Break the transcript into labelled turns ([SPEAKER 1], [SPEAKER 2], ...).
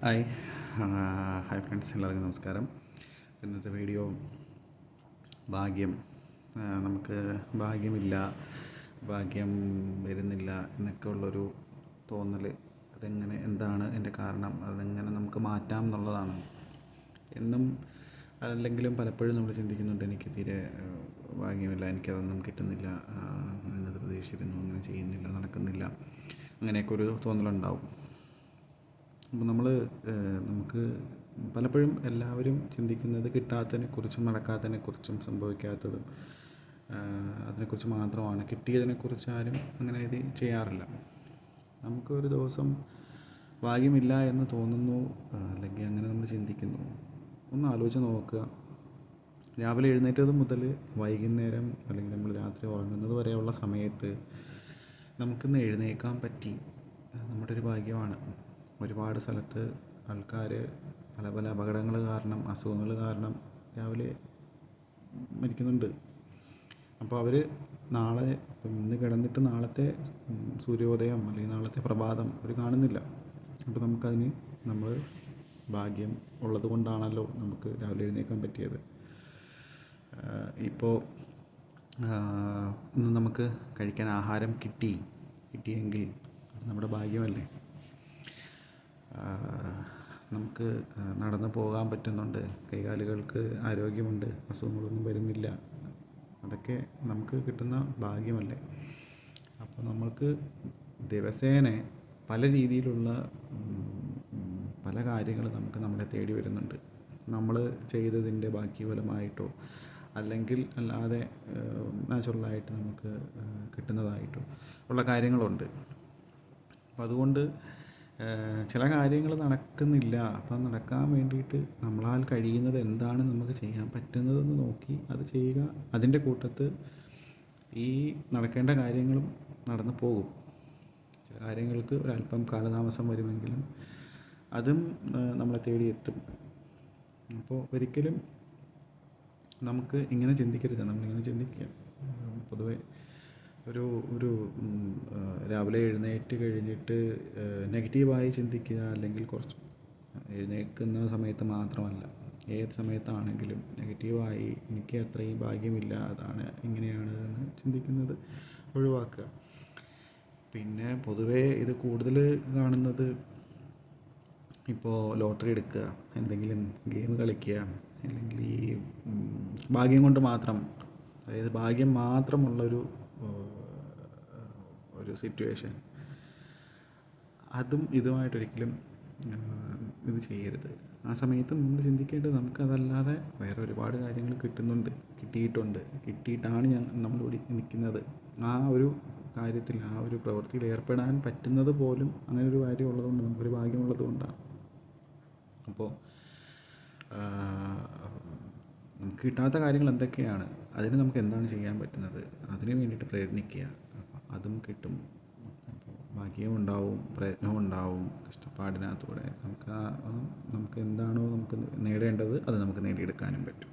[SPEAKER 1] Hi. Hi friends എല്ലാവർക്കും നമസ്കാരം. ഇന്നത്തെ വീഡിയോ ഭാഗ്യം. നമുക്ക് ഭാഗ്യമില്ല ഭാഗ്യം വരുന്നില്ല എന്നൊക്കെ ഉള്ളൊരു തോന്നൽ അതെങ്ങനെ എന്താണ് എന്റെ കാരണം? അതെങ്ങനെ നമുക്ക് മാറ്റാം എന്നുള്ളതാണ്. എന്നും അല്ലെങ്കിലും പലപ്പോഴും നമ്മൾ ചിന്തിക്കുന്നുണ്ട് എനിക്ക് തീരെ ഭാഗ്യമില്ല എനിക്കതൊന്നും കിട്ടുന്നില്ല എന്നത് പ്രതീക്ഷിച്ചിരുന്നു അങ്ങനെ ചെയ്യുന്നില്ല നടക്കുന്നില്ല. അങ്ങനെയൊക്കെ ഒരു തോന്നലുണ്ടാവും. അപ്പോൾ നമ്മൾ നമുക്ക് പലപ്പോഴും എല്ലാവരും ചിന്തിക്കുന്നത് കിട്ടാത്തതിനെക്കുറിച്ചും നടക്കാത്തതിനെക്കുറിച്ചും സംഭവിക്കാത്തതും അതിനെക്കുറിച്ച് മാത്രമാണ്. കിട്ടിയതിനെക്കുറിച്ച് ആരും അങ്ങനെ ഇത് ചെയ്യാറില്ല. നമുക്ക് ഒരു ദിവസം ഭാഗ്യമില്ല എന്ന് തോന്നുന്നു അല്ലെങ്കിൽ അങ്ങനെ നമ്മൾ ചിന്തിക്കുന്നു. ഒന്ന് ആലോചിച്ച് നോക്കുക. രാവിലെ എഴുന്നേറ്റത് മുതൽ വൈകുന്നേരം അല്ലെങ്കിൽ നമ്മൾ രാത്രി ഉറങ്ങുന്നത് വരെയുള്ള സമയത്ത് നമുക്കിന്ന് എഴുന്നേക്കാൻ പറ്റി നമ്മുടെ ഒരു ഭാഗ്യമാണ്. ഒരുപാട് സ്ഥലത്ത് ആൾക്കാർ പല പല അപകടങ്ങൾ കാരണം അസുഖങ്ങൾ കാരണം രാവിലെ മരിക്കുന്നുണ്ട്. അപ്പോൾ അവർ നാളെ ഇന്ന് കിടന്നിട്ട് നാളത്തെ സൂര്യോദയം അല്ലെങ്കിൽ നാളത്തെ പ്രഭാതം അവർ കാണുന്നില്ല. അപ്പോൾ നമുക്കതിന് നമ്മൾ ഭാഗ്യം ഉള്ളത് കൊണ്ടാണല്ലോ നമുക്ക് രാവിലെ എഴുന്നേൽക്കാൻ പറ്റിയത്. ഇപ്പോൾ ഇന്ന് നമുക്ക് കഴിക്കാൻ ആഹാരം കിട്ടി കിട്ടിയെങ്കിൽ നമ്മുടെ ഭാഗ്യമല്ലേ? നമുക്ക് നടന്ന് പോകാൻ പറ്റുന്നുണ്ട്. കൈകാലുകൾക്ക് ആരോഗ്യമുണ്ട്. അസുഖങ്ങളൊന്നും വരുന്നില്ല. അതൊക്കെ നമുക്ക് കിട്ടുന്ന ഭാഗ്യമല്ലേ? അപ്പോൾ നമ്മൾക്ക് ദിവസേന പല രീതിയിലുള്ള പല കാര്യങ്ങൾ നമുക്ക് നമ്മളെ തേടി വരുന്നുണ്ട്. നമ്മൾ ചെയ്തതിന്റെ ബാക്കി ഫലമായിട്ടോ അല്ലെങ്കിൽ അല്ലാതെ നാച്ചുറലായിട്ട് നമുക്ക് കിട്ടുന്നതായിട്ടോ ഉള്ള കാര്യങ്ങളുണ്ട്. അപ്പം അതുകൊണ്ട് ചില കാര്യങ്ങൾ നടക്കുന്നില്ല. അപ്പം നടക്കാൻ വേണ്ടിയിട്ട് നമ്മളാൽ കഴിയുന്നത് എന്താണ് നമുക്ക് ചെയ്യാൻ പറ്റുന്നതെന്ന് നോക്കി അത് ചെയ്യുക. അതിന്റെ കൂട്ടത്ത് ഈ നടക്കേണ്ട കാര്യങ്ങളും നടന്നു പോകും. ചില കാര്യങ്ങൾക്ക് ഒരല്പം കാലതാമസം വരുമെങ്കിലും അതും നമ്മളെ തേടി എത്തും. അപ്പോൾ ഒരിക്കലും നമുക്ക് ഇങ്ങനെ ചിന്തിക്കരുത്. നമ്മളിങ്ങനെ ചിന്തിക്കുക പൊതുവേ ഒരു ഒരു രാവിലെ എഴുന്നേറ്റ് കഴിഞ്ഞിട്ട് നെഗറ്റീവായി ചിന്തിക്കുക അല്ലെങ്കിൽ കുറച്ച് എഴുന്നേൽക്കുന്ന സമയത്ത് മാത്രമല്ല ഏത് സമയത്താണെങ്കിലും നെഗറ്റീവായി എനിക്ക് അത്രയും ഭാഗ്യമില്ല അതാണ് ഇങ്ങനെയാണ് എന്ന് ചിന്തിക്കുന്നത് ഒഴിവാക്കുക. പിന്നെ പൊതുവേ ഇത് കൂടുതൽ കാണുന്നത് ഇപ്പോൾ ലോട്ടറി എടുക്കുക എന്തെങ്കിലും ഗെയിം കളിക്കുക അല്ലെങ്കിൽ ഈ ഭാഗ്യം കൊണ്ട് മാത്രം അതായത് ഭാഗ്യം മാത്രമുള്ളൊരു ഒരു സിറ്റുവേഷൻ അതും ഇതുമായിട്ടൊരിക്കലും ഇത് ചെയ്യരുത്. ആ സമയത്ത് നമ്മൾ ചിന്തിക്കേണ്ടത് നമുക്കതല്ലാതെ വേറെ ഒരുപാട് കാര്യങ്ങൾ കിട്ടുന്നുണ്ട് കിട്ടിയിട്ടുണ്ട്. കിട്ടിയിട്ടാണ് ഞാൻ നമ്മളിവിടെ നിൽക്കുന്നത്. ആ ഒരു കാര്യത്തിൽ ആ ഒരു പ്രവൃത്തിയിൽ ഏർപ്പെടാൻ പറ്റുന്നത് പോലും അങ്ങനെ ഒരു കാര്യം ഉള്ളതുകൊണ്ട് നമുക്കൊരു ഭാഗ്യമുള്ളത് കൊണ്ടാണ്. അപ്പോൾ നമുക്ക് കിട്ടാത്ത കാര്യങ്ങൾ എന്തൊക്കെയാണ്? അതിന് നമുക്ക് എന്താണ് ചെയ്യാൻ പറ്റുന്നത്? അതിന് വേണ്ടിയിട്ട് പ്രയത്നിക്കുക. അതും കിട്ടും. ഭാഗ്യവും ഉണ്ടാവും പ്രയത്നവും ഉണ്ടാവും കഷ്ടപ്പാടിനകത്തൂടെ നമുക്ക് ആ നമുക്ക് എന്താണോ നമുക്ക് നേടേണ്ടത് അത് നമുക്ക് നേടിയെടുക്കാനും പറ്റും.